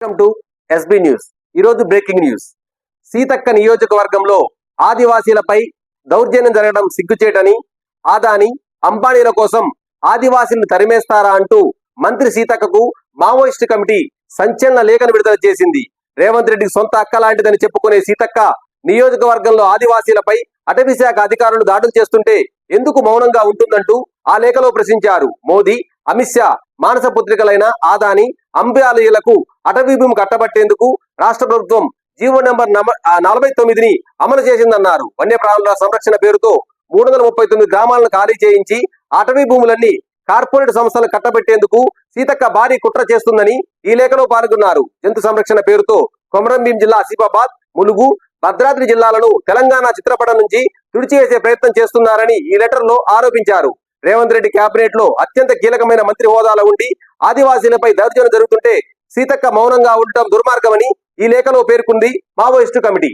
Welcome to SB news ఈరోజు breaking news Seethakka నియోజకవర్గంలో ఆదివాసీలపై దౌర్జన్యం జరగడం సిగ్గుచేటని ఆదాని అంబానీల కోసం ఆదివాసీలను తరిమేస్తారా అంటూ మంత్రి సీతక్కకు మావోయిస్టు కమిటీ సంచలన లేఖను విడుదల చేసింది. రేవంత్ రెడ్డికి సొంత అక్క లాంటిదని చెప్పుకునే సీతక్క నియోజకవర్గంలో ఆదివాసీలపై అటవీ శాఖ అధికారులు దాడులు చేస్తుంటే ఎందుకు మౌనంగా ఉంటుందంటూ ఆ లేఖలో ప్రశ్నించారు. మోదీ అమిత్ షా మానస పుత్రికలైన ఆదాని అంబ్యాలయులకు అటవీ భూమి కట్టబట్టేందుకు రాష్ట్ర ప్రభుత్వం జీవో నెంబర్ నమ- నలభై తొమ్మిదిని అమలు చేసిందన్నారు. వన్యప్రాణుల సంరక్షణ పేరుతో మూడు వందల ముప్పై తొమ్మిది గ్రామాలను ఖాళీ చేయించి అటవీ భూములన్నీ కార్పొరేట్ సంస్థలు కట్టబెట్టేందుకు సీతక్క భారీ కుట్ర చేస్తుందని ఈ లేఖలో పాల్గొన్నారు. జంతు సంరక్షణ పేరుతో కొమరంభీం జిల్లా ఆసిఫాబాద్ ములుగు భద్రాద్రి జిల్లాలను తెలంగాణ చిత్రపటం నుంచి తుడిచివేసే ప్రయత్నం చేస్తున్నారని ఈ లెటర్లో ఆరోపించారు. రేవంత్ రెడ్డి కేబినెట్లో అత్యంత కీలకమైన మంత్రి హోదాలో ఉండి ఆదివాసీలపై దౌర్జన్యం జరుగుతుంటే సీతక్క మౌనంగా ఉండటం దుర్మార్గమని ఈ లేఖలో పేర్కొంది మావోయిస్టు కమిటీ.